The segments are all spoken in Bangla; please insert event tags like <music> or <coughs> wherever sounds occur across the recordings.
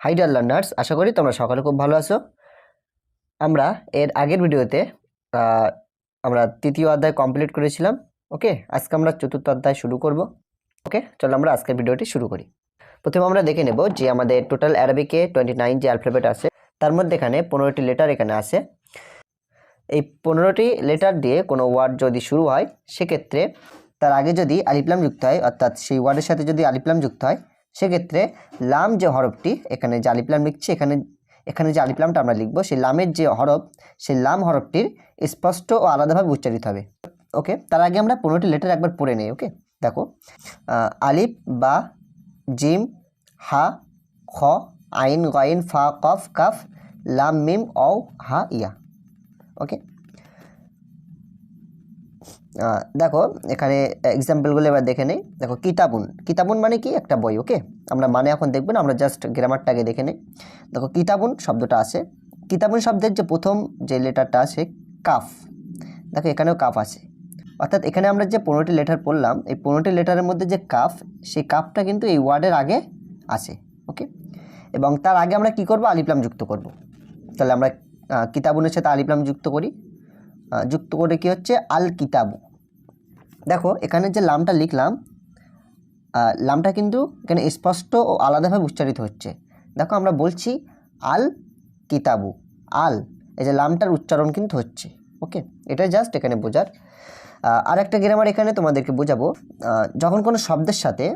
হাই ডিয়ার লার্নার্স আশা করি তোমরা সকালে খুব ভালো আছো। আমরা এর আগের ভিডিওতে আমরা তৃতীয় অধ্যায় কমপ্লিট করেছিলাম, ওকে? আজকে আমরা চতুর্থ অধ্যায় শুরু করব, ওকে? চলো আমরা আজকের ভিডিওটি শুরু করি। প্রথমে আমরা দেখে নেব যে আমাদের টোটাল অ্যারাবিকে টোয়েন্টি নাইন যে অ্যালফাবেট আছে, তার মধ্যে এখানে পনেরোটি লেটার এখানে আছে। এই পনেরোটি লেটার দিয়ে কোনো ওয়ার্ড যদি শুরু হয়, সেক্ষেত্রে তার আগে যদি আলিপ্লাম যুক্ত হয়, অর্থাৎ সেই ওয়ার্ডের সাথে যদি আলিপ্লাম যুক্ত হয় সেক্ষেত্রে লাম যে হরফটি, এখানে যে আলিপ্লাম লিখছি, এখানে এখানে যে আলিপ্লামটা আমরা লিখব, সেই লামের যে হরফ, সেই লাম হরফটির স্পষ্ট ও আলাদাভাবে উচ্চারিত হবে। ওকে? তার আগে আমরা পনেরোটি লেটার একবার পড়ে নেই, ওকে? দেখো আলিফ, বা, জিম, হা, খ, আইন, গইন, ফা, কফ, কাফ, লাম, মিম অ হা, ইয়া। ওকে? দেখো, এখানে এক্সাম্পলগুলো এবার দেখে নেই। দেখো, কিতাবুন। কিতাবুন মানে কি? একটা বই, ওকে? আমরা মানে এখন দেখবেন আমরা জাস্ট গ্রামারটাকে দেখে নেই। দেখো, কিতাবুন শব্দটা আছে। কিতাবুন শব্দের যে প্রথম যে লেটারটা আছে, কাফ। দেখো, এখানেও কাফ আছে। অর্থাৎ এখানে আমরা যে পনেরোটি লেটার পড়লাম, এই পনেরোটি লেটারের মধ্যে যে কাফ, সেই কাফটা কিন্তু এই ওয়ার্ডের আগে আছে, ওকে? এবং তার আগে আমরা কি করব? আলিপ্লাম যুক্ত করব। তাহলে আমরা কিতাবুনের সাথে আলিপ্লাম যুক্ত করি। যুক্ত করে কি হচ্ছে? আল কিতাবু। দেখো, এখানে যে লামটা লিখলাম লামটা কিন্তু এখানে স্পষ্ট ও আলাদাভাবে উচ্চারিত হচ্ছে। দেখো, আমরা বলছি আল কিতাবু, আল। এই যে লামটার উচ্চারণ কিন্তু হচ্ছে, ওকে? এটা জাস্ট এখানে বোঝার। আর একটা গ্রামার এখানে তোমাদেরকে বোঝাবো। যখন কোনো শব্দের সাথে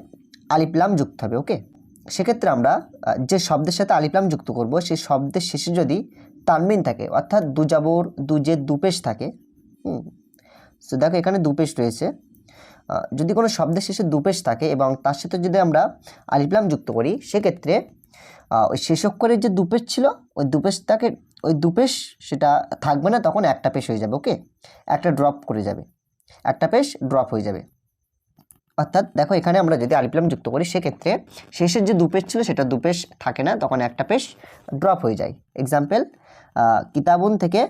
আলিপ্লাম যুক্ত হবে, ওকে? সেক্ষেত্রে আমরা যে শব্দের সাথে আলিপ্লাম যুক্ত করব, সেই শব্দের শেষে যদি তানমিন থাকে, অর্থাৎ দুজাবর দুজে দুপেশ থাকে। সো দেখো এখানে দুপেশ রয়েছে। যদি কোনো শব্দের শেষে দুপেশ থাকে এবং তার সাথে যদি আমরা আলিপ্লাম যুক্ত করি, সেক্ষেত্রে ওই শেষ অক্ষরের যে দুপেশ ছিল, ওই দুপেশটাকে ওই দুপেশ সেটা থাকবে না, তখন একটা পেশ হয়ে যাবে ওকে একটা ড্রপ করে যাবে। একটা পেশ ড্রপ হয়ে যাবে। অর্থাৎ দেখো এখানে আমরা যদি আলিপ্লাম যুক্ত করি, সেক্ষেত্রে শেষের যে দুপেশ ছিল সেটা দুপেশ থাকে না, তখন একটা পেশ ড্রপ হয়ে যায়। এক্সাম্পল কিতাবুন থেকে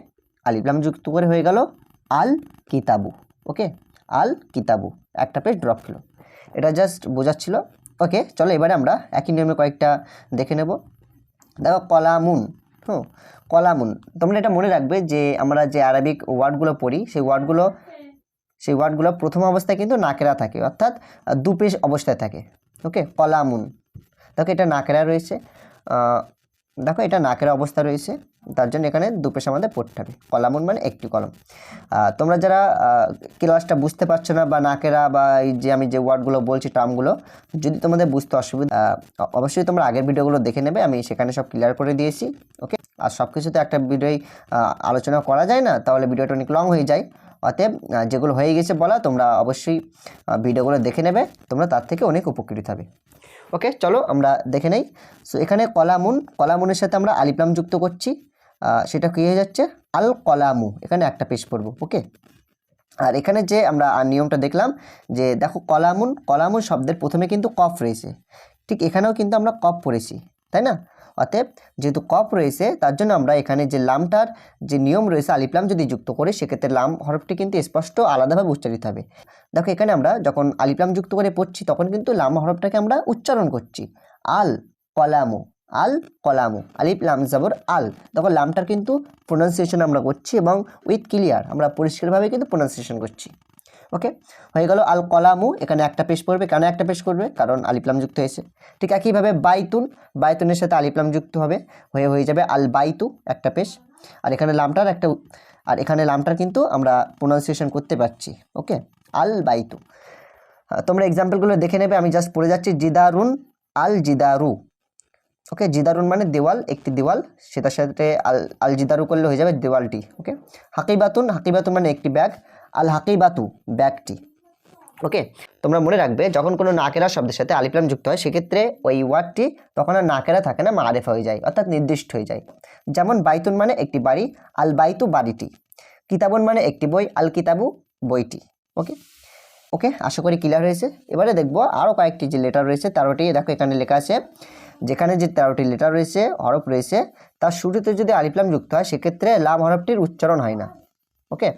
আলিপ্লাম যুক্ত করে হয়ে গেল আল কিতাবু ওকে আল কিতাবু, একটা পেজ ড্রপ হলো। এটা জাস্ট বোঝাচ্ছিল। ওকে চলো এবারে আমরা একই নিয়মে কয়েকটা দেখে নেব। দেখো কলামুন, হুম, কলামুন, তোমরা এটা মনে রাখবে যে আমরা যে আরবিক ওয়ার্ডগুলো পড়ি, সেই ওয়ার্ডগুলো সেই ওয়ার্ডগুলো প্রথম অবস্থায় কিন্তু নাকেরা থাকে, অর্থাৎ দুপেশ অবস্থায় থাকে। ওকে, কলামুন। দেখো, এটা নাকেরা রয়েছে। দেখো, এটা নাকেরা অবস্থা রয়েছে। তার জন্য এখানে দুপেশ আমাদের পড়তে হবে। কলামুন মানে একটি কলম। তোমরা যারা ক্লাসটা বুঝতে পারছ না বা নাকেরা বা এই যে আমি যে ওয়ার্ডগুলো বলছি, টার্মগুলো, যদি তোমাদের বুঝতে অসুবিধা অবশ্যই তোমরা আগের ভিডিওগুলো দেখে নেবে। আমি সেখানে সব ক্লিয়ার করে দিয়েছি। ওকে, আর সব কিছুতে একটা ভিডিওই আলোচনা করা যায় না, তাহলে ভিডিওটা অনেক লং হয়ে যায়। অতএব যেগুলো হয়ে গেছে বলা, তোমরা অবশ্যই ভিডিওগুলো দেখে নেবে। তোমরা তার থেকে অনেক উপকৃত হবে। ওকে, চলো আমরা দেখে নেই। সো এখানে কলামুন, কলামুনের সাথে আমরা আলিপ্লাম যুক্ত করছি। সেটা কী হয়ে যাচ্ছে? আল কলামু, এখানে একটা পেশ পড়ব, ওকে? আর এখানে যে আমরা নিয়মটা দেখলাম, যে দেখো কলামুন কলামুন শব্দের প্রথমে কিন্তু কফ রয়েছে। ঠিক এখানেও কিন্তু আমরা কফ পড়েছি, তাই না? অতএব যেহেতু কফ রয়েছে, তার জন্য আমরা এখানে যে লামটার যে নিয়ম রয়েছে, আলিপ্লাম যদি যুক্ত করি, সেক্ষেত্রে লাম হরফটি কিন্তু স্পষ্ট আলাদাভাবে উচ্চারিত হবে। দেখো, এখানে আমরা যখন আলিপ্লাম যুক্ত করে পড়ছি, তখন কিন্তু লাম হরফটাকে আমরা উচ্চারণ করছি। আল কলামো, আল কলামু, আলিফ, লাম, জাবর, আল। তখন লামটার কিন্তু প্রোনাউন্সিয়েশন আমরা করছি এবং উইথ ক্লিয়ার আমরা পরিষ্কারভাবে কিন্তু প্রোনাউন্সিয়েশন করছি। ওকে হয়ে গেল আল কলামু এখানে একটা পেশ পড়বে। কেন একটা পেশ করবে? কারণ আলিপ্লাম যুক্ত হয়েছে। ঠিক একইভাবে বাইতুন, বাইতুনের সাথে আলিপ্লাম যুক্ত হবে, হয়ে হয়ে যাবে আল বাইতু একটা পেশ। আর এখানে লামটার একটা আর এখানে লামটার কিন্তু আমরা প্রোনাউন্সিয়েশন করতে পারছি। ওকে আল বাইতু তোমরা এক্সাম্পলগুলো দেখে নেবে, আমি জাস্ট পড়ে যাচ্ছি জিদারুন আল জিদারু ওকে জিদারুন মানে দেওয়াল, একটি দেওয়াল, সেটার সাথে আল আল জিদারু করলে হয়ে যাবে দেওয়ালটি। ওকে হাকিবাতুন হাকিবাতুন মানে একটি ব্যাগ। আল হাকিবাতু ব্যাগটি ওকে? তোমরা মনে রাখবে, যখন কোনো নাকেরা শব্দের সাথে আলিপ্লাম যুক্ত হয়, সেক্ষেত্রে ওই ওয়ার্ডটি তখন আর নাকেরা থাকে না মারেফা হয়ে যায়, অর্থাৎ নির্দিষ্ট হয়ে যায়। যেমন বাইতুন মানে একটি বাড়ি আল বাইতু বাড়িটি। কিতাবন মানে একটি বই আল কিতাবু বইটি। ওকে? ওকে, আশা করি ক্লিয়ার হয়েছে। এবারে দেখব আরও কয়েকটি যে লেটার রয়েছে, তেরোটি, দেখো এখানে লেখা আছে, যেখানে যে তেরোটি লেটার রয়েছে, হরফ রয়েছে, তার শুরুতে যদি আলিপ্লাম যুক্ত হয়, সেক্ষেত্রে লাম হরফটির উচ্চারণ হয় না। ওকে?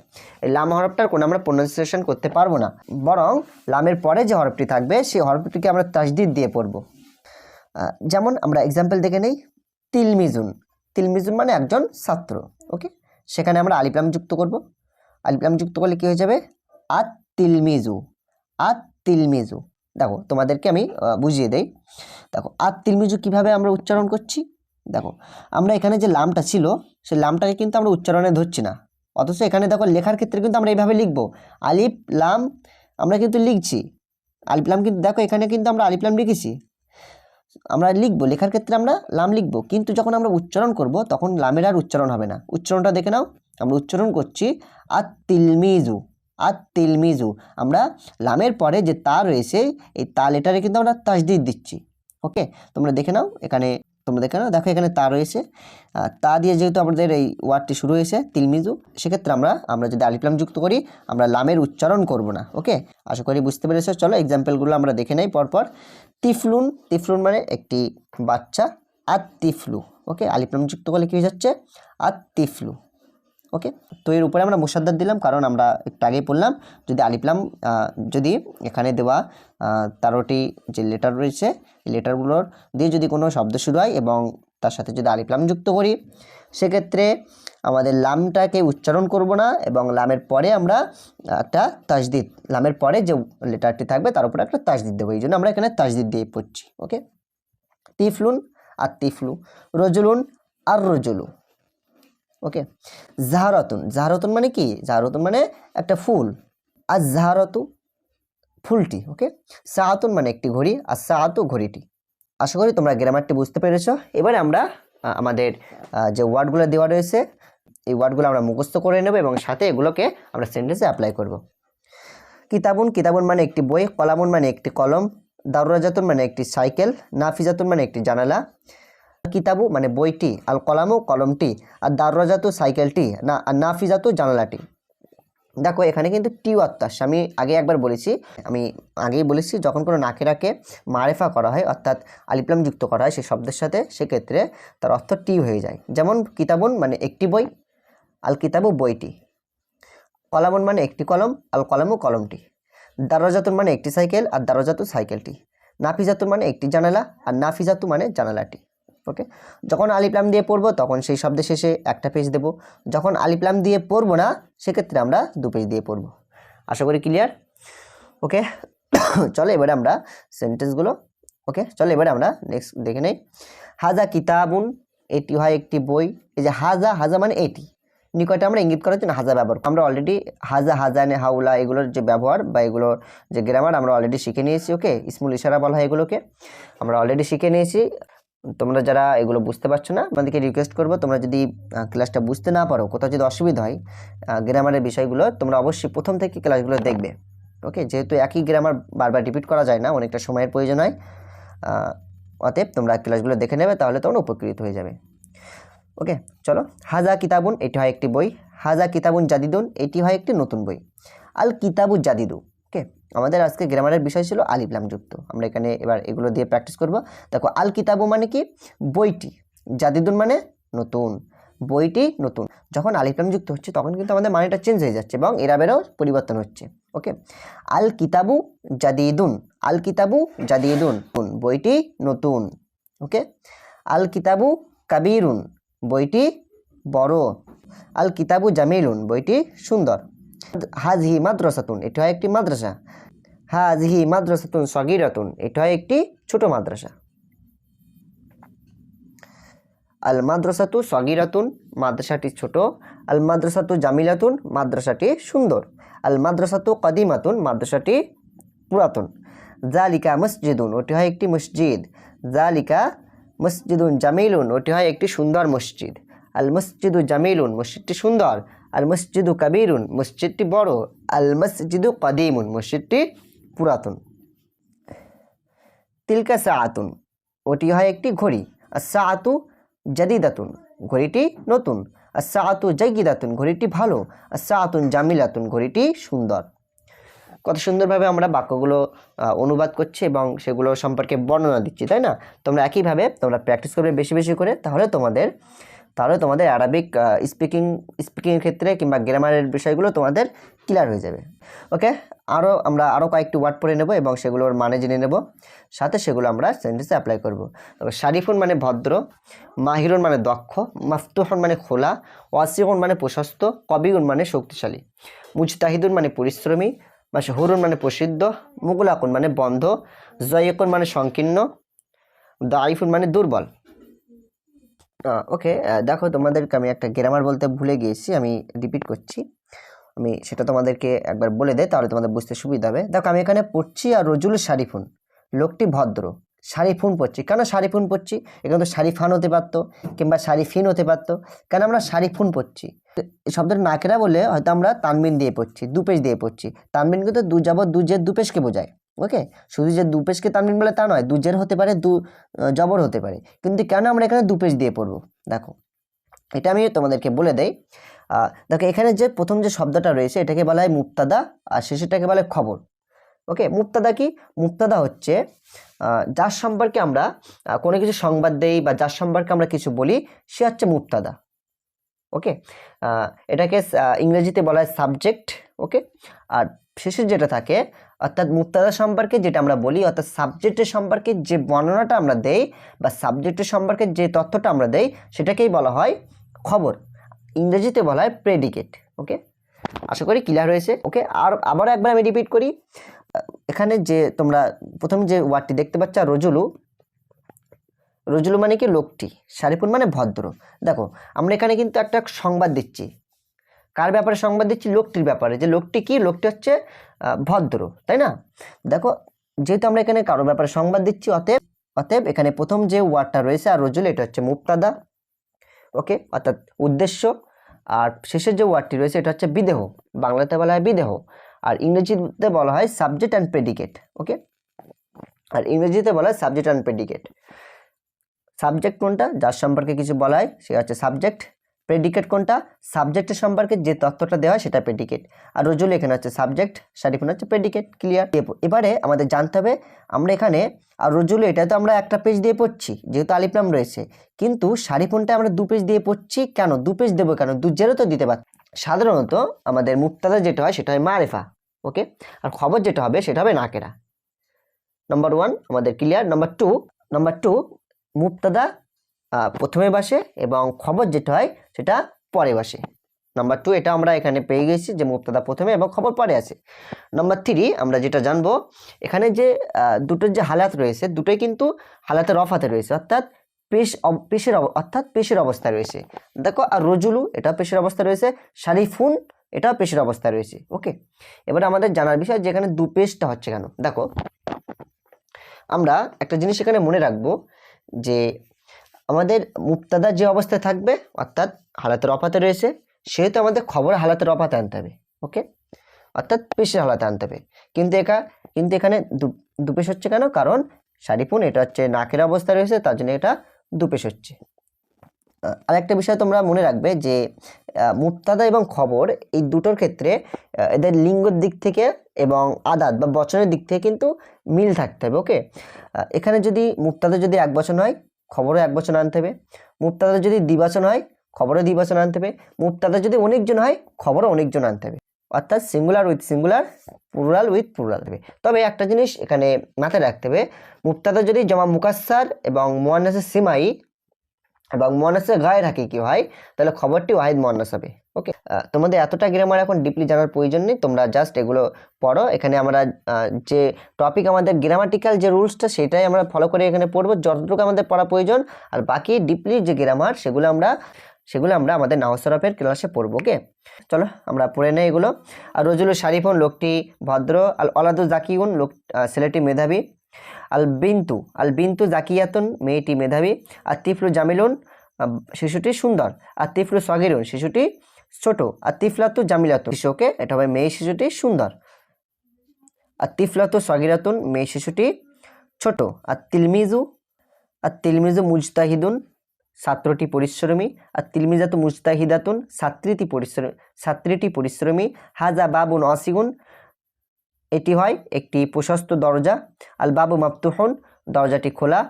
এই লাম হরফটার কোনো আমরা প্রোনাউন্সিয়েশন করতে পারব না। বরং লামের পরে যে হরফটি থাকবে, সেই হরফটিকে আমরা তাসদিদ দিয়ে পড়ব। যেমন আমরা এক্সাম্পল দেখে নেই, তিলমিজুন। তিলমিজুন মানে একজন ছাত্র, ওকে? সেখানে আমরা আলিপ্লাম যুক্ত করব। আলিপ্লাম যুক্ত করলে কী হয়ে যাবে? আত তিলমিজু আত তিলমিজু দেখো, তোমাদেরকে আমি বুঝিয়ে দেই। দেখো আত তিলমিজু কীভাবে আমরা উচ্চারণ করছি? দেখো, আমরা এখানে যে লামটা ছিল, সেই লামটাকে কিন্তু আমরা উচ্চারণে ধরছি না। অথচ এখানে দেখো লেখার ক্ষেত্রে কিন্তু আমরা এইভাবে লিখব। আলিফ, লাম, আমরা কিন্তু লিখছি। আলিফলাম কিন্তু, দেখো এখানে কিন্তু আমরা আলিফলাম লিখেছি। আমরা লিখব, লেখার ক্ষেত্রে আমরা লাম লিখব। কিন্তু যখন আমরা উচ্চারণ করব, তখন লামের আর উচ্চারণ হবে না। উচ্চারণটা দেখে নাও। আমরা উচ্চারণ করছি আত তিলমিজু আত তিলমিজু আমরা লামের পরে যে তা রয়েছে, এই তা লেটারে কিন্তু আমরা তাজদিদ দিচ্ছি। ওকে? তোমরা দেখে নাও এখানে তোমরা দেখে নাও দেখো এখানে তা রয়েছে। তা দিয়ে যেহেতু আমাদের এই ওয়ার্ডটি শুরু হয়েছে, তিলমিজু, সেক্ষেত্রে আমরা আমরা যদি আলিফলাম যুক্ত করি, আমরা লামের উচ্চারণ করব না, ওকে? আশা করি বুঝতে পেরেছ। চলো এক্সাম্পলগুলো আমরা দেখে নেই পরপর। তিফলুন তিফলুন মানে একটি বাচ্চা, আর তিফলু, ওকে? আলিফলাম যুক্ত করলে কী হয়ে যাচ্ছে? আর তিফলু, ওকে? তো এর উপরে আমরা মুসাদ্দার দিলাম, কারণ আমরা একটু আগেই পড়লাম। যদি আলিফলাম যদি এখানে দেওয়া তেরোটি যে লেটার রয়েছে, এই লেটারগুলোর দিয়ে যদি কোনো শব্দ শুরু হয় এবং তার সাথে যদি আলিফলাম যুক্ত করি, সেক্ষেত্রে আমাদের লামটাকে উচ্চারণ করব না এবং লামের পরে আমরা একটা তাজদিদ, লামের পরে যে লেটারটি থাকবে তার উপরে একটা তাজদিদ দেবো, এই জন্য আমরা এখানে তাজদিদ দিয়ে পড়ছি ওকে তিফলুন আর তিফলু, রজুলুন আর রজুলু ওকে জাহারতুন জাহারতুন মানে কি? জাহারতুন মানে একটা ফুল, আর জাহারতু ফুলটি ওকে সাহাতুন মানে একটি ঘড়ি আর সাহাতু ঘড়িটি। আশা করি তোমরা গ্রামারটি বুঝতে পেরেছ। এবারে আমরা আমাদের যে ওয়ার্ডগুলো দেওয়া রয়েছে, এই ওয়ার্ডগুলো আমরা মুখস্থ করে নেব এবং সাথে এগুলোকে আমরা সেন্টেন্সে অ্যাপ্লাই করব। কিতাবুন কিতাবুন মানে একটি বই, কলামুন মানে একটি কলম, দারুরাজাতুন মানে একটি সাইকেল, নাফিজাতুন মানে একটি জানালা। কিতাবু মানে বইটি আল কলামু কলমটি, আর দাররাজাতু, সাইকেলটি, না, আর নাফিজাতু, জানালাটি। দেখো, এখানে কিন্তু টি আসছে আমি আগে একবার বলেছি, আমি আগেই বলেছি, যখন কোনো নাকেরাকে মারেফা করা হয়, অর্থাৎ আলিপ্লাম যুক্ত করা হয় সেই শব্দের সাথে, সেক্ষেত্রে তার অর্থ টি হয়ে যায়। যেমন কিতাবন মানে একটি বই, আল কিতাবু বইটি। কলামন মানে একটি কলম, আল কলামু কলমটি। দারজাতুন মানে একটি সাইকেল, আর দারজাতু সাইকেলটি। নাফিজাতুন মানে একটি জানালা, আর নাফিজাতু মানে জানালাটি। ওকে? যখন আলিপ্লাম দিয়ে পড়ব, তখন সেই শব্দের শেষে একটা পেজ দেব। যখন আলিপ্লাম দিয়ে পড়ব না, সেক্ষেত্রে আমরা দু পেজ দিয়ে পড়ব। আশা করি ক্লিয়ার <coughs> ওকে? চলো এবারে আমরা সেন্টেন্সগুলো ওকে? চলো এবারে আমরা নেক্সট দেখে নেই। হাজা কিতাবুন, এটি হয় একটি বই। এই যে হাজা হাজা মানে এটি। নিকটে আমরা ইঙ্গিত করার জন্য হাজা ব্যবহার আমরা অলরেডি হাজা হাজানে হাউলা এগুলোর যে ব্যবহার বা এগুলোর যে গ্রামার আমরা অলরেডি শিখে নিয়েছি, ওকে? ইসমুল ইশারা বলা হয় এগুলোকে। আমরা অলরেডি শিখে নিয়েছি। তোমরা যারা এগুলো বুঝতে পারছ না আমাদেরকে রিকোয়েস্ট করব, তোমরা যদি ক্লাসটা বুঝতে না পারো, কোথাও যদি অসুবিধা হয় গ্রামারের বিষয়গুলো, তোমরা অবশ্যই প্রথম থেকে ক্লাসগুলো দেখবে ওকে যেহেতু একই গ্রামার বারবার রিপিট করা যায় না, অনেকটা সময়ের প্রয়োজন হয় অতএব তোমরা ক্লাসগুলো দেখে নেবে, তাহলে তোমরা উপকৃত হয়ে যাবে ওকে চলো, হাজা কিতাবুন, এটি হয় একটি বই, হাজা কিতাবুন জাদিদুন, এটি হয় একটি নতুন বই, আল কিতাবু জাদিদু আমাদের আজকে গ্রামারের বিষয় ছিল আলিফলাম যুক্ত। আমরা এখানে এবার এগুলো দিয়ে প্র্যাকটিস করব। দেখো, আল কিতাবু মানে কি? বইটি। জাদিদুন মানে নতুন। বইটি নতুন। যখন আলিফলাম যুক্ত হচ্ছে, তখন কিন্তু আমাদের মানেটা চেঞ্জ হয়ে যাচ্ছে এবং এরাবেরও পরিবর্তন হচ্ছে। ওকে আল কিতাবু জাদিদুন। আল কিতাবু জাদিদুন। বইটি নতুন। ওকে আল কিতাবু কাবিরুন। বইটি বড়। আল কিতাবু জামিলুন। বইটি সুন্দর। হাজহি মাদ্রাসাতুন, এটি হয় একটি মাদ্রাসা। হাজহি মাদ্রাসাতুন সগিরাতুন, এটি হয় একটি ছোট মাদ্রাসা। আল মাদ্রাসাতু সগিরাতুন, মাদ্রাসাটি ছোট। আল মাদ্রাসাতু জামিলাতুন, মাদ্রাসাটি সুন্দর। আল মাদ্রাসাতু কদিমাতুন, মাদ্রাসাটি পুরাতন। জালিকা মসজিদুন, ওটি হয় একটি মসজিদ। জালিকা মসজিদুন জামিলুন, ওটি হয় একটি সুন্দর মসজিদ। আল মসজিদু জামিলুন, মসজিদটি সুন্দর। আল মসজিদু কাবিরুন, মসজিদটি বড়, আল মসজিদু কদিমুন, মসজিদটি পুরাতন। তিলকা সাআতুন, ওটি হয় একটি ঘড়ি। আর সাআতু জাদিদাতুন, ঘড়িটি নতুন। আর সাআতু জাইগিদাতুন, ঘড়িটি ভালো। আর সাআতুন জামিলাতুন, ঘড়িটি সুন্দর। কত সুন্দরভাবে আমরা বাক্যগুলো অনুবাদ করছি এবং সেগুলো সম্পর্কে বর্ণনা দিচ্ছি, তাই না? তোমরা একইভাবে তোমরা প্র্যাকটিস করবে বেশি বেশি করে, তাহলে তোমাদের তাহলে তোমাদের অ্যারাবিক স্পিকিং স্পিকিংয়ের ক্ষেত্রে কিংবা গ্রামারের বিষয়গুলো তোমাদের ক্লিয়ার হয়ে যাবে। ওকে আরও আমরা আরও কয়েকটি ওয়ার্ড পড়ে নেব এবং সেগুলোর মানে জেনে নেব। সাথে সেগুলো আমরা সেন্টেন্সে অ্যাপ্লাই করব। তবে শারিফুন মানে ভদ্র, মাহিরুন মানে দক্ষ, মাফতুহন মানে খোলা ওয়াসিগুন মানে প্রশস্ত কবিগুন মানে শক্তিশালী। মুজতাহিদুন মানে পরিশ্রমী মাসহুরুন মানে প্রসিদ্ধ, মুগুলাকুন মানে বন্ধ, জয়কুন মানে সংকীর্ণ দাইফুন মানে দুর্বল। ওকে দেখো তোমাদেরকে আমি একটা গ্রামার বলতে ভুলে গিয়েছি, আমি রিপিট করছি। আমি সেটা তোমাদেরকে একবার বলে দেয় তাহলে তোমাদের বুঝতে সুবিধা হবে। দেখো আমি এখানে পড়ছি আর রজুল শারিফুন, লোকটি ভদ্র। শারিফুন পড়ছি। কেন শারিফুন পড়ছি? এখানে তো শারিফান হতে পারতো, কিংবা শারিফিন হতে পারতো। কেন আমরা শারিফুন পড়ছি? এই শব্দটা নাকেরা বলে হয়তো আমরা তানবিন দিয়ে পড়ছি, দুপেশ দিয়ে পড়ছি। তানবিন কিন্তু দু যাবত দুজের দুপেশকে বোঝায়। ওকে শুধু যে দুপেশকে তানবিন বলে তা নয়, দুজের হতে পারে, দু জবর হতে পারে। কিন্তু কেন আমরা এখানে দুপেশ দিয়ে পড়ব? দেখো, এটা আমি তোমাদেরকে বলে দেই। দেখো, এখানে যে প্রথম যে শব্দটা রয়েছে, এটাকে বলা হয় মুক্তাদা, আর শেষেরটাকে বলা হয় খবর। ওকে মুক্তাদা কি? মুক্তাদা হচ্ছে যার সম্পর্কে আমরা কোনো কিছু সংবাদ দেই বা যার সম্পর্কে আমরা কিছু বলি, সে হচ্ছে মুক্তাদা। ওকে এটাকে ইংরেজিতে বলা হয় সাবজেক্ট। ওকে আর শেষে যেটা থাকে, অর্থাৎ মুক্তাদা সম্পর্কে যেটা আমরা বলি, অর্থাৎ সাবজেক্টের সম্পর্কে যে বর্ণনাটা আমরা দেই বা সাবজেক্টের সম্পর্কে যে তথ্যটা আমরা দেই, সেটাকেই বলা হয় খবর। ইংরেজিতে বলা হয় প্রেডিকেট ওকে আশা করি ক্লিয়ার হয়েছে ওকে আর আবারও একবার আমি রিপিট করি, এখানে যে তোমরা প্রথম যে ওয়ার্ডটি দেখতে পাচ্ছ, রজুলু রজুলু মানে কি? লোকটি। শারিপুর মানে ভদ্র। দেখো, আমরা এখানে কিন্তু একটা সংবাদ দিচ্ছি। কার ব্যাপারে সংবাদ দিচ্ছি? লোকটির ব্যাপারে। যে লোকটি কি? লোকটি হচ্ছে ভদ্র, তাই না? দেখো, যেহেতু আমরা এখানে কারও ব্যাপারে সংবাদ দিচ্ছি, অতএব অতএব এখানে প্রথম যে ওয়ার্ডটা রয়েছে আর রজুল, এটা হচ্ছে মুক্তাদা, ওকে? অর্থাৎ উদ্দেশ্য। আর শেষের যে ওয়ার্ডটি রয়েছে, এটা হচ্ছে বিদেহ, বাংলাতে বলা হয় বিদেহ। আর ইংরেজিতে বলা হয় সাবজেক্ট অ্যান্ড প্রেডিকেট, ওকে? আর ইংরেজিতে বলা হয় সাবজেক্ট অ্যান্ড প্রেডিকেট। সাবজেক্ট কোনটা? যার সম্পর্কে কিছু বলা হয় সে হচ্ছে সাবজেক্ট প্রেডিকেট কোনটা? সাবজেক্টের সম্পর্কে যে তথ্যটা দেওয়া হয় সেটা প্রেডিকেট আর রজুল এখানে হচ্ছে সাবজেক্ট শারিফুন হচ্ছে প্রেডিকেট ক্লিয়ার এবারে আমাদের জানতে হবে, আমরা এখানে, আর রজুল, এটা তো আমরা একটা পেজ দিয়ে পড়ছি, যেহেতু আলিফলাম রয়েছে। কিন্তু শারিফুনটা আমরা দু পেজ দিয়ে পড়ছি? কেন? দু পেজ দেবো কেন? দু জেরও তো দিতে পার সাধারণত আমাদের মুক্তাদা যেটা হয় সেটা হয় মারেফা ওকে আর খবর যেটা হবে সেটা হবে নাকেরা। নাম্বার ওয়ান আমাদের clear number two number two মুক্তাদা প্রথমে বাসে এবং খবর যেটা হয় সেটা পরে বাসে। নাম্বার টু এটা আমরা এখানে পেয়ে গেছি যে মুক্তাদা প্রথমে এবং খবর পরে আছে। নাম্বার থ্রি আমরা যেটা জানব, এখানে যে দুটোর যে হালাত রয়েছে, দুটোই কিন্তু হালাতের অফাতে রয়েছে, অর্থাৎ পেশ পেশের অর্থাৎ পেশের অবস্থা রয়েছে। দেখো, আর রজুলু, এটাও পেশের অবস্থা রয়েছে, শারিফুন, এটাও পেশের অবস্থা রয়েছে ওকে এবার আমাদের জানার বিষয় যে এখানে দু পেশটা হচ্ছে কেন? দেখো, আমরা একটা জিনিস এখানে মনে রাখব যে আমাদের মুক্তাদার যে অবস্থায় থাকবে, অর্থাৎ হালাতের অপাতে রয়েছে, সেহেতু আমাদের খবর হালাতের অপাতে আনতে হবে, ওকে? অর্থাৎ পেশের হালাতে আনতে হবে। কিন্তু একা, কিন্তু এখানে দুপেশ হচ্ছে কেন? কারণ শারিফুন, এটা হচ্ছে নাকের অবস্থা রয়েছে, তার জন্য এটা দুপেশ হচ্ছে। আরেকটা বিষয় তোমরা মনে রাখবে যে মুক্তাদা এবং খবর এই দুটোর ক্ষেত্রে এদের লিঙ্গর দিক থেকে এবং আদাত বা বচনের দিক থেকে কিন্তু মিল থাকতে হবে, ওকে? এখানে যদি মুক্তাদা যদি এক বচন হয় খবরও এক বছর আনতে হবে। মুক্তাদের যদি দ্বিবাচন হয় খবরও দ্বিবাচন আনতে হবে। মুক্তাদের যদি অনেকজন হয় খবরও অনেকজন আনতে হবে। অর্থাৎ singular with singular plural with plural দেবে তবে একটা জিনিস এখানে মাথায় রাখতে হবে মুক্তাদের যদি জমা মুকাসার এবং মোয়ান্নাসের সিমাই এবং মোয়ান্নাসের গায়ের হাকিকি ভাই? তাহলে খবরটি ওয়াহিদ মোয়ান্নাস হবে ওকে তোমাদের এতটা গ্রামার এখন ডিপলি জানার প্রয়োজন নেই, তোমরা জাস্ট এগুলো পড়ো। এখানে আমরা যে টপিক আমাদের গ্রামাটিক্যাল যে রুলসটা সেটাই আমরা ফলো করে এখানে পড়ব, যতটুকু আমাদের পড়া প্রয়োজন। আর বাকি ডিপলি যে গ্রামার সেগুলো আমরা সেগুলো আমরা আমাদের নাহসরফের ক্লাসে পড়ব ওকে চলো, আমরা পড়ে নেই এগুলো। আর রজুল শারিফুন, লোকটি ভদ্র আল অলাদু জাকিউন, লোক ছেলেটি মেধাবী। আল বিন্তু আল বিন্তু জাকিয়াতুন, মেয়েটি মেধাবী, আর তিফলু জামিলুন শিশুটি সুন্দর, আর তিফলু সগিরুন, শিশুটি ছোট, আর তিফলাতু জামিলাতু শিশুকে, এটা হবে মেয়ে শিশুটি সুন্দর। আর তিফলাতু সগিরাতুন, মেয়ে শিশুটি ছোট, আর তিলমিজু আর তিলমিজু মুজতাহিদুন, ছাত্রটি পরিশ্রমী, আর তিলমিজাতু মুজতাহিদাতুন, ছাত্রীটি পরিশ্রমী ছাত্রীটি পরিশ্রমী, হাজা বাবুন অসিগুন এটি হয় একটি প্রশস্ত দরজা আল বাবু মাফতুহন দরজাটি খোলা।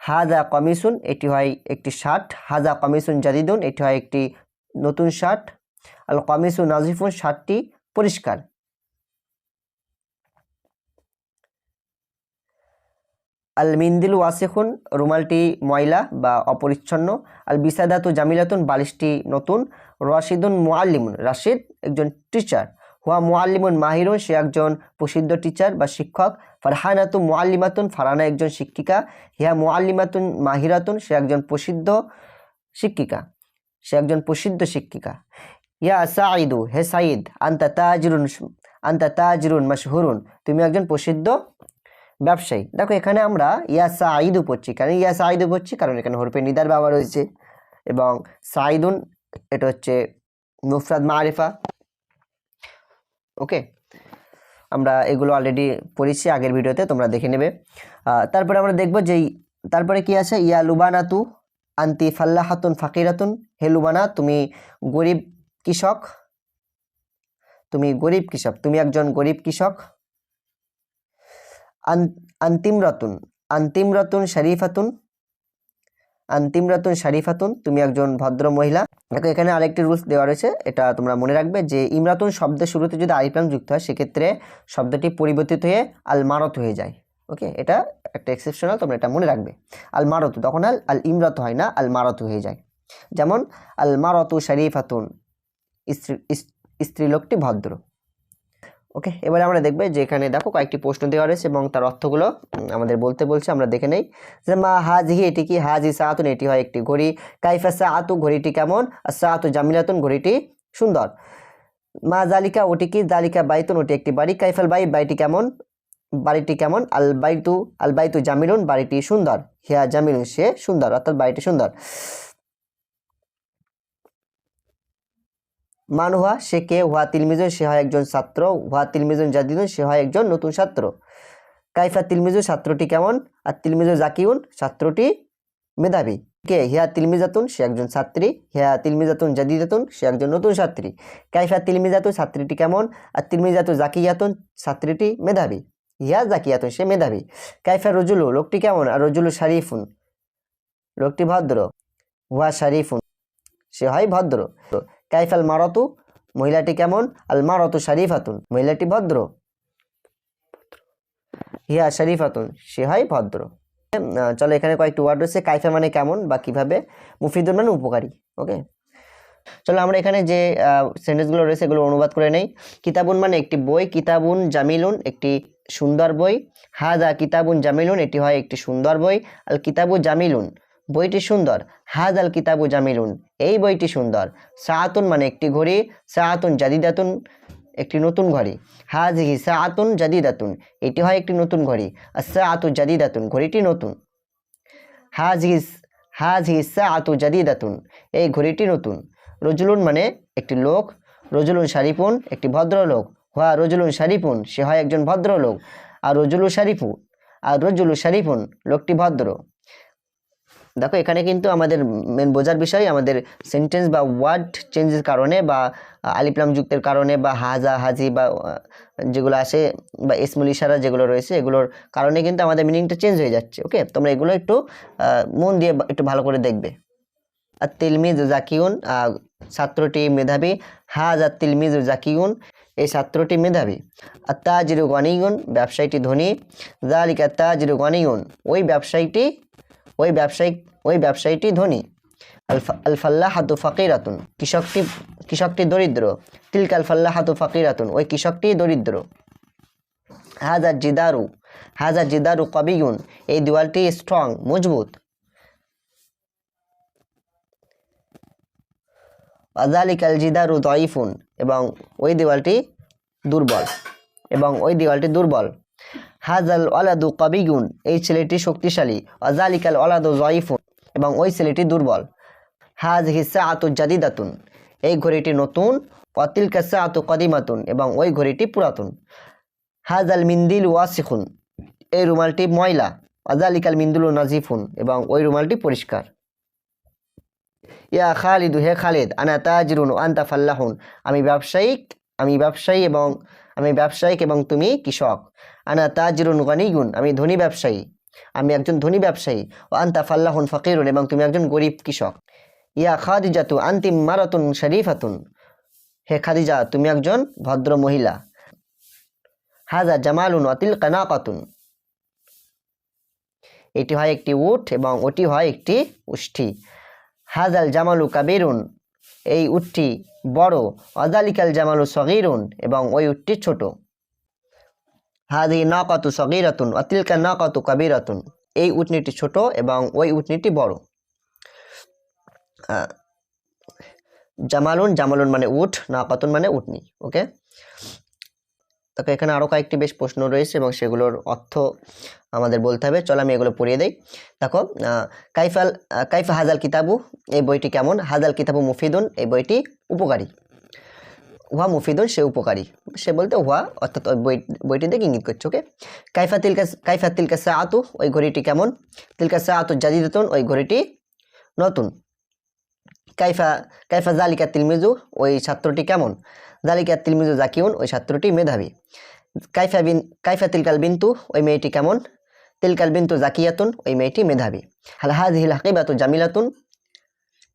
হাজা কমিসুন, এটি হয় একটি শার্ট। হাজা কমিসুন জাদিদুন, এটি হয় একটি নতুন শার্ট। আল কমিসুন নাজিফুন, শার্টটি পরিষ্কার। আল মিন্দিল ওয়াসিখুন, রুমালটি ময়লা বা অপরিচ্ছন্ন। আল বিসাদাতু জামিলাতুন, বালিশটি নতুন। রশিদুন মুআল্লিমুন, রাশিদ, একজন টিচার। হুয়া মুআল্লিমুন মাহিরুন, সে একজন প্রসিদ্ধ টিচার বা শিক্ষক। ফারহানাতু মুআল্লিমাতুন ফারহানা একজন শিক্ষিকা। হিয়া মুআল্লিমাতুন মাহিরাতুন, সে একজন প্রসিদ্ধ শিক্ষিকা। সে একজন প্রসিদ্ধ শিক্ষিকা। ইয়া সাইদু হে সাইদ আন্তা তাজরুন আন্তা তাজরুন মাশহুরুন, তুমি একজন প্রসিদ্ধ ব্যবসায়ী। দেখো, এখানে আমরা ইয়া সাইদু পড়ছি। কারণ ইয়া সাইদু পড়ছি? কারণ এখানে হরফে নিদার ব্যবহার রয়েছে এবং সাইদুন এটা হচ্ছে মুফরাদ মারিফা ওকে? আমরা এগুলো অলরেডি পড়েছি, আগের ভিডিওতে তোমরা দেখে নেবে। তারপরে আমরা দেখব যে, তারপরে কি আছে? ইয়া লুবানাতু আন্তি ফাল্লাহাতুন ফাকিরাতুন। হে লুবানা, তুমি গরিব কৃষক। তুমি গরিব কৃষক, তুমি একজন গরিব কৃষক। আন- আন্তিম রতুন আন্তিম রতুন শরীফাতুন। আন্তিম রতুন শরীফাতুন, তুমি একজন ভদ্র মহিলা। দেখো, এখানে আরেকটি রুলস দেওয়া রয়েছে, এটা তোমরা মনে রাখবে যে ইমরাতুন শব্দের শুরুতে যদি আরিফলাম যুক্ত হয়, সেক্ষেত্রে শব্দটি পরিবর্তিত হয়ে আল মারত হয়ে যায়। ওকে? এটা একটা এক্সেপশনাল তোমরা এটা মনে রাখবে। আল মারতু তখন আল আল ইমরাত হয় না আল মারতু হয়ে যায়। যেমন আল মারতু শরীফাতুন স্ত্রী, স্ত্রীলোকটি ভদ্র। ওকে? এবারে আমরা দেখবে যে এখানে দেখো কয়েকটি প্রশ্ন দেওয়া রয়েছে এবং তার অর্থগুলো আমাদের বলতে বলছে, আমরা দেখে নেই। যে মা হাজহি, এটি কি? হাজি সাহাতুন এটি হয় একটি ঘড়ি। কাইফা সাহাতু ঘড়িটি কেমন? আর সাহাতু জামিলাতুন, ঘড়িটি সুন্দর। মা জালিকা, ওটি কি? জালিকা বাইতুন, ওটি একটি বাড়ি। কাইফাল বাই, বাড়িটি কেমন? বাড়িটি কেমন? আল বাইতু আল বাইতু জামিলুন, বাড়িটি সুন্দর। হিয়া জামিলুন, সে সুন্দর, অর্থাৎ বাড়িটি সুন্দর। মান হুয়া, সে কে? হুয়া তিলমিজুন, সে হয় একজন ছাত্র। হুয়া তিলমিজুন জাদিদুন, সে হয় একজন নতুন ছাত্র। কাইফা তিলমিজু ছাত্রটি কেমন? আর তিলমিজু জাকিউন, ছাত্রটি মেধাবী। কে? হিয়া তিলমিজাতুন, সে একজন ছাত্রী। হিয়া তিলমিজাতুন জাদিদাতুন, সে একজন নতুন ছাত্রী। কাইফা তিলমিজাতু ছাত্রীটি কেমন? আর তিলমিজাতু জাকিয়াতুন, ছাত্রীটি মেধাবী। হিয়া জাকিয়াতুন, সে মেধাবী। কাইফা রজুলু, লোকটি কেমন? আর রজুলু শারিফুন। লোকটি ভদ্র। হুয়া শারিফুন। সে হয় ভদ্র। কাইফাল মারতু, মহিলাটি কেমন? আল মারতু শারিফাতুন, মহিলাটি ভদ্র। হিয়া শারিফাতুন, সে হয় ভদ্র। চলো এখানে কয়েকটি ওয়ার্ড রয়েছে কাইফা মানে কেমন বা কীভাবে? মুফিদুন মানে উপকারী ওকে চলো আমরা এখানে যে সেন্টেন্সগুলো রয়েছে এগুলো অনুবাদ করে নেই। কিতাবুন মানে একটি বই, কিতাবুন জামিলুন একটি সুন্দর বই। হাজা কিতাবুন জামিলুন, এটি হয় একটি সুন্দর বই। আল কিতাবু জামিলুন বইটি সুন্দর। হাজ আল কিতাবু জামিলুন। এই বইটি সুন্দর। সাআতুন মানে একটি ঘড়ি, সাআতুন জাদিদাতুন, একটি নতুন ঘড়ি। হাজহি সাআতুন জাদিদাতুন। এটি হয় একটি নতুন ঘড়ি। আর সাআতু জাদিদাতুন। ঘড়িটি নতুন। হাজহি হাজহি সাআতু জাদিদাতুন। এই ঘড়িটি নতুন। রজুলুন মানে একটি লোক। রজুলুন শারিফুন, একটি ভদ্রলোক। হুয়া রজুলুন শারিফুন, সে হয় একজন ভদ্রলোক। আর রজুলু শারিফু। আর রজুলু শারিফুন, লোকটি ভদ্র। দেখো, এখানে কিন্তু আমাদের মেন বোঝার বিষয়, আমাদের সেন্টেন্স বা ওয়ার্ড চেঞ্জের কারণে বা আলিপ্লাম যুক্তের কারণে বা হাজা, হাজি বা যেগুলো আসে বা ইসমুল ইশারা যেগুলো রয়েছে, এগুলোর কারণে কিন্তু আমাদের মিনিংটা চেঞ্জ হয়ে যাচ্ছে ওকে তোমরা এগুলো একটু মন দিয়ে একটু ভালো করে দেখবে। আর তিলমিজ জাকিউন ছাত্রটি মেধাবী, হাজ আর তিলমিজ জাকিউন, এই ছাত্রটি মেধাবী। আর তাজিরু গনিগুন, ব্যবসায়ীটি ধনী জালিকা তাজিরু গনিগুন, ওই ব্যবসায়ীটি, ওই ব্যবসায়িক ওই ব্যবসায়ীটি ধনী। আলফা আলফাল্লাহাতু ফাকিরাতুন। কৃষকটি কৃষকটি দরিদ্র। তিলকা আলফাল্লাহাতু ফাকিরাতুন। ওই কৃষকটি দরিদ্র। হাজার জিদারু হাজার জিদারু কবিগুন এই দেওয়ালটি স্ট্রং মজবুত। আজালিক আল জিদারু দয়ফুন এবং ওই দেওয়ালটি দুর্বল। এবং ওই দেওয়ালটি দুর্বল। হাজাল ওয়ালাদু কবিগুন এই ছেলেটি শক্তিশালী। আজালিকাল ওয়ালাদু জয়ফুন এবং ওই ছেলেটি দুর্বল। হাজ হিসা আতু জাদিদাতুন। এই ঘড়িটি নতুন। অতিল কাসা আতু কদিমাতুন। এবং ওই ঘড়িটি পুরাতন। হাজ আল মিন্দিল ওয়াসিখুন। এই রুমালটি ময়লা। আজালিকাল মিন্দুল নাজিফুন। এবং ওই রুমালটি পরিষ্কার। ইয়া খালিদু, হে খালিদ, আনা তাজরুন আন্তা ফাল্লাহুন। আমি ব্যবসায়িক, আমি ব্যবসায়ী এবং, আমি ব্যবসায়িক এবং তুমি কৃষক। আনা তাজরুন গনিগুন আমি ধনী ব্যবসায়ী। আমি একজন ধনী ব্যবসায়ী, ও আন্তা ফাল্লাহুন ফকিরুন, এবং তুমি একজন গরিব কৃষক। ইয়া খাদিজাতু আন্তিম মারাতুন শরীফাতুন। হে খাদিজা, তুমি একজন ভদ্র মহিলা। হাজা জামালুন অতিল কানাকাতুন এটি হয় একটি উট এবং ওটি হয় একটি উষ্ঠি। হাজাল জামালু কাবিরুন। এই উঠটি বড়। অজালিকাল জামালু সগিরুন এবং ওই উটটি ছোট। হাদি নাকাতু সগিরাতুন অতিলকা নাকাতু কাবিরাতুন। এই উটনিটি ছোট এবং ওই উটনিটি বড়। জামালুন জামালুন মানে উট নাকাতুন মানে উটনি, ওকে? তাকে এখানে আরও কয়েকটি বেশ প্রশ্ন রয়েছে এবং সেগুলোর অর্থ আমাদের বলতে হবে। চলো আমি এগুলো পড়িয়ে দেই। দেখো কাইফাল কাইফা হাজাল কিতাবু, এই বইটি কেমন? হাজাল কিতাবু মুফিদুন, এই বইটি উপকারী। উহা মুফিদুন সে উপকারী। সে বলতে উহা অর্থাৎ ওই বই বইটি দেখে ইঙ্গিত করছে, ওকে? কাইফা তিলকা কাইফা তিলকা সা আতু ওই ঘড়িটি কেমন? তিলকা সাআতু জাদিদাতুন, ওই ঘড়িটি নতুন। কাইফা কাইফা জালিকা তিলমিজু, ওই ছাত্রটি কেমন? জালিকা তিলমিজু জাকিউন, ওই ছাত্রটি মেধাবী। কাইফা বিন কাইফা তিলকাল বিন্তু, ওই মেয়েটি কেমন? তিলকাল বিন্তু জাকিয়াতুন, ওই মেয়েটি মেধাবী। হাল হাজ হিল হাকিবাতু জামিলাতুন,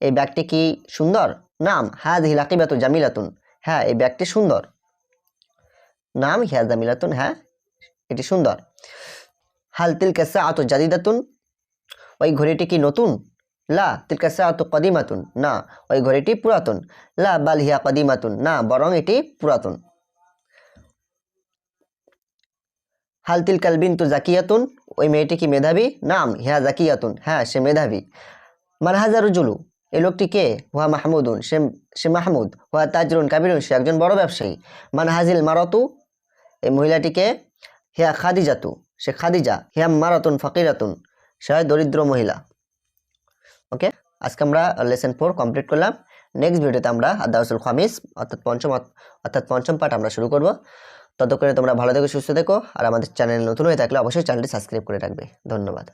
এই ব্যাগটি কি সুন্দর? নাম হাজ হিল হাকিবাতু জামিলাতুন। হ্যাঁ এই ব্যাগটি সুন্দর। নাম হিয়া জামিলাতুন হ্যাঁ এটি সুন্দর। হাল তিল তিলকা সাআতু জাদিদাতুন, ওই ঘড়িটি কি নতুন? লা তিলকা সাআতু কদিমাতুন, না, ওই ঘড়িটি পুরাতন। লা বাল হিয়া কদিমাতুন, না, বরং এটি পুরাতন। হাল তিলকাল বিন্তু জাকিয়াতুন, ওই মেয়েটি কি মেধাবী? নাম হিয়া জাকিয়াতুন হ্যাঁ সে মেধাবী। মানহাজারুজুলু এই লোকটি কে? হুয়া মাহমুদুন, সে সে মাহমুদ। হুয়া তাজরুন, কাবিরুন, সে একজন বড় ব্যবসায়ী। মানহাজিল মারতু, এই মহিলাটিকে হিয়া খাদিজাতু, সে খাদিজা। হিয়া মারাতুন ফকিরাতুন, সে হয় দরিদ্র মহিলা। ওকে? আজকে আমরা লেসন ফোর কমপ্লিট করলাম। নেক্সট ভিডিওতে আমরা আদাউসুল খামিস, অর্থাৎ পঞ্চম অর্থাৎ পঞ্চম পাঠ আমরা শুরু করব। ততক্ষণে তোমরা ভালো থেকো, সুস্থ থেকো। আর আমাদের চ্যানেল নতুন হয়ে থাকলে অবশ্যই চ্যানেলটি সাবস্ক্রাইব করে রাখবে। ধন্যবাদ।